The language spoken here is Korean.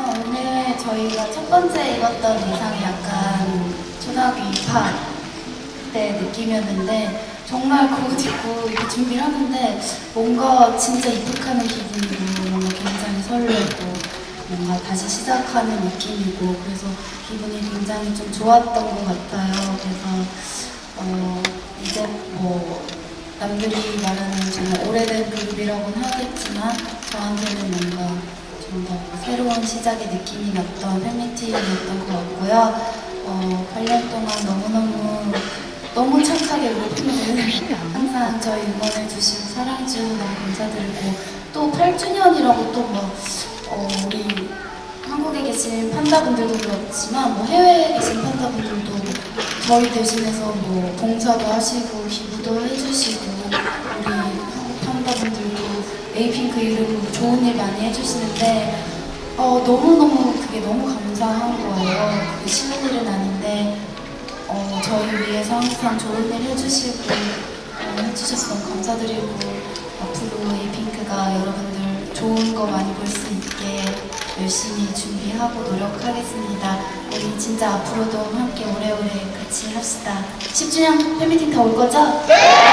우선 오늘 저희가 첫 번째 입었던 의상이 약간 초등학교 입학 때 느낌이었는데 정말 그옷 입고 이렇게 준비를 하는데 뭔가 진짜 입학하는 기분이고 뭔가 굉장히 설레고 뭔가 다시 시작하는 느낌이고 그래서 기분이 굉장히 좀 좋았던 것 같아요. 그래서 어 이제 뭐 남들이 말하는 정말 오래된 그룹이라고는 하겠지만 저한테는 뭔가 새로운 시작의 느낌이 났던 팬미팅이었던 것 같고요. 어, 8년 동안 너무너무 너무 착하게 우리 팬분들 항상 저희 응원해주시고 사랑해주셔서 너무 감사드리고 또 8주년이라고 또뭐 어, 우리 한국에 계신 판다분들도 그렇지만 뭐 해외에 계신 판다분들도 저희 대신해서 뭐 봉사도 하시고 기부도 해주시고 에이핑크 이름으로 좋은 일 많이 해주시는데 어, 너무너무 그게 너무 감사한 거예요. 그게 쉬운 일은 아닌데 어, 저희 위해서 항상 좋은 일 해주시고 어, 해주셔서 너무 감사드리고 앞으로 에이핑크가 여러분들 좋은 거 많이 볼 수 있게 열심히 준비하고 노력하겠습니다. 우리 진짜 앞으로도 함께 오래오래 같이 합시다. 10주년 팬미팅 다 올 거죠? 네!